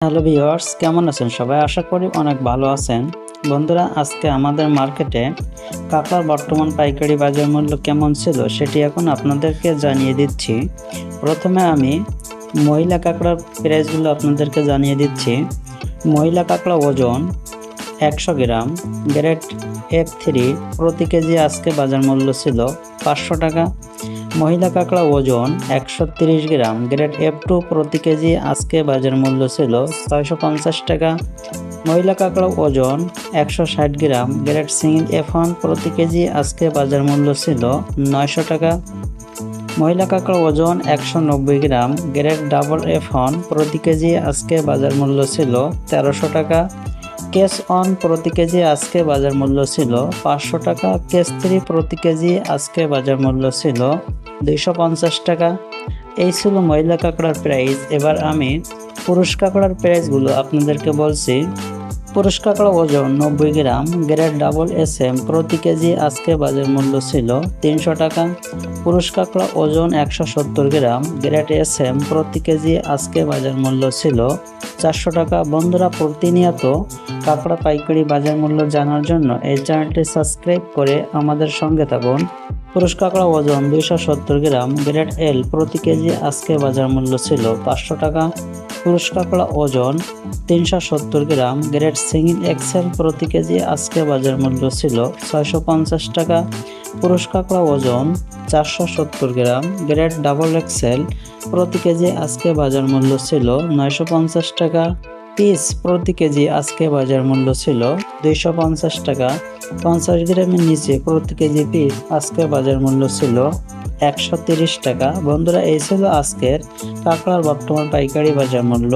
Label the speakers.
Speaker 1: Hello viewers কেমন আছেন সবাই? আশা করি অনেক ভালো আছেন। বন্ধুরা, আজকে আমাদের মার্কেটে কাঁকড়ার বর্তমান পাইকারি বাজার মূল্য কেমন ছিল সেটি এখন আপনাদেরকে জানিয়ে দিচ্ছি। প্রথমে আমি মহিলা কাঁকড়ার প্রাইসগুলো আপনাদেরকে জানিয়ে দিচ্ছি। মহিলা কাঁকড়া ওজন একশো গ্রাম গ্রেড এফ থ্রি প্রতি কেজি আজকে বাজার মূল্য ছিল পাঁচশো টাকা। মহিলা কাঁকড়া ওজন একশো গ্রাম, গ্রেড এফ টু প্রতি কেজি, আজকে বাজার মূল্য ছিল ছয়শো পঞ্চাশ টাকা। মহিলা কাঁকড়া ওজন একশো ষাট gram, grade single F one প্রতি কেজি, আজকে বাজার মূল্য ছিল নয়শো টাকা। মহিলা কাঁকড়া ওজন একশো নব্বই gram, grade double F one প্রতি কেজি, আজকে বাজার মূল্য ছিল তেরোশো টাকা। কেস অন প্রতি কেজি, আজকে বাজার মূল্য ছিল পাঁচশো টাকা। কেস থ্রি প্রতি কেজি, আজকে বাজার মূল্য ছিল দুইশো পঞ্চাশ টাকা। এই ছিল মহিলা কাঁকড়ার প্রাইস এবার আমি পুরুষ কাঁকড়ার প্রাইসগুলো আপনাদেরকে বলছি। পুরুষ কাঁকড়া ওজন নব্বই gram, grade double S M, প্রতি কেজি আজকে বাজার মূল্য ছিল তিনশো টাকা। পুরুষ কাঁকড়া ওজন একশো সত্তর গ্রাম, গ্রেড এস এম, প্রতি কেজি আজকে বাজার মূল্য ছিল চারশো টাকা। বন্ধুরা, প্রতিনিয়ত কাঁকড়া পাইকারি বাজার মূল্য জানার জন্য এই চ্যানেলটি সাবস্ক্রাইব করে আমাদের সঙ্গে থাকুন। পুরুষ কাঁকড়া ওজন দুইশো সত্তর গ্রাম গ্রেড এল প্রতি কেজি আজকে বাজার মূল্য ছিল পাঁচশো টাকা। পুরুষ কাঁকড়া ওজন তিনশো সত্তর গ্রাম, গ্রেড সিঙ্গিল এক্সেল প্রতি কেজি আজকে বাজার মূল্য ছিল ছয়শো পঞ্চাশ টাকা। পুরুষ কাঁকড়া ওজন চারশো সত্তর গ্রাম, গ্রেড ডাবল এক্সেল প্রতি কেজি আজকে বাজার মূল্য ছিল নয়শো পঞ্চাশ টাকা। পিস প্রতি কেজি আজকে বাজার মূল্য ছিল দুইশো পঞ্চাশ টাকা। পঞ্চাশ গ্রামের নিচে প্রতি কেজি পিস? আজকের বাজার মূল্য ছিল একশো টাকা। বন্ধুরা, এই ছিল আজকের কাঁকড়ার বর্তমান পাইকারি বাজার মূল্য।